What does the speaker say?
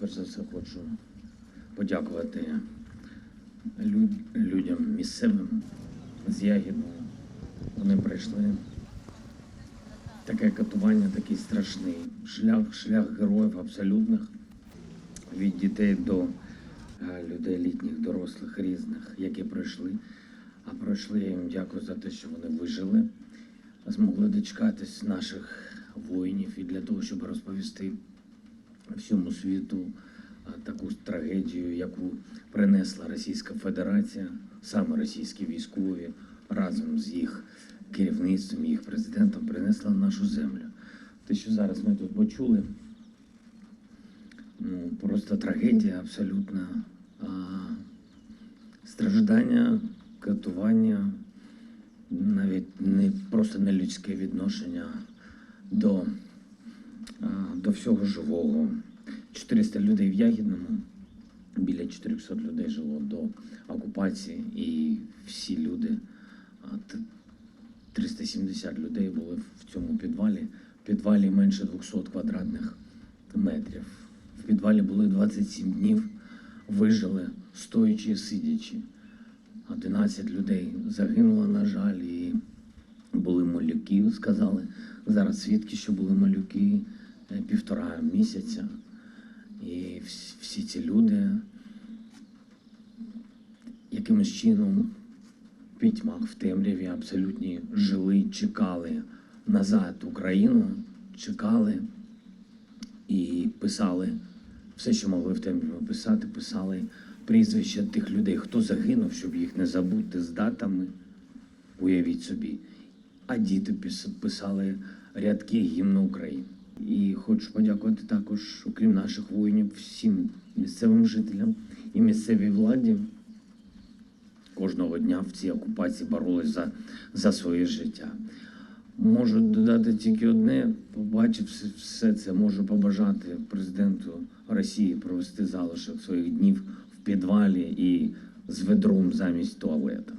перш за все хочу подякувати лю- людям місцевим з Ягідного. Вони пройшли таке катування, такий страшний шлях, шлях героїв абсолютних від дітей до е, людей літніх, дорослих, різних, які пройшли. А пройшли, я їм дякую за те, що вони вижили, змогли дочекатись наших воїнів і для того, щоб розповісти всьому світу таку трагедію, яку принесла Російська Федерація, саме російські військові разом з їх керівництвом, їх президентом принесла нашу землю. Те, що зараз ми тут почули, ну просто трагедія абсолютна. А, страждання, катування, навіть не просто нелюдське відношення до до всього живого. 400 людей в Ягідному, біля 400 людей жило до окупації, і всі люди, 370 людей були в цьому підвалі. В підвалі менше 200 квадратних метрів. В підвалі були 27 днів, вижили стоячи і сидячи. 11 людей загинуло, на жаль, і були малюки, сказали. Зараз свідки, що були малюки півтора місяця. І всі, ці люди якимось чином в пітьмах, в темряві абсолютні жили, чекали назад Україну, чекали і писали все, що могли в темряві писати, писали прізвища тих людей, хто загинув, щоб їх не забути з датами. Уявіть собі. А діти писали рядки гімну України. І хочу подякувати також, окрім наших воїнів, всім місцевим жителям і місцевій владі. Кожного дня в цій окупації боролись за, за своє життя. Можу додати тільки одне, побачивши все це, можу побажати президенту Росії провести залишок своїх днів в підвалі і з ведром замість туалета.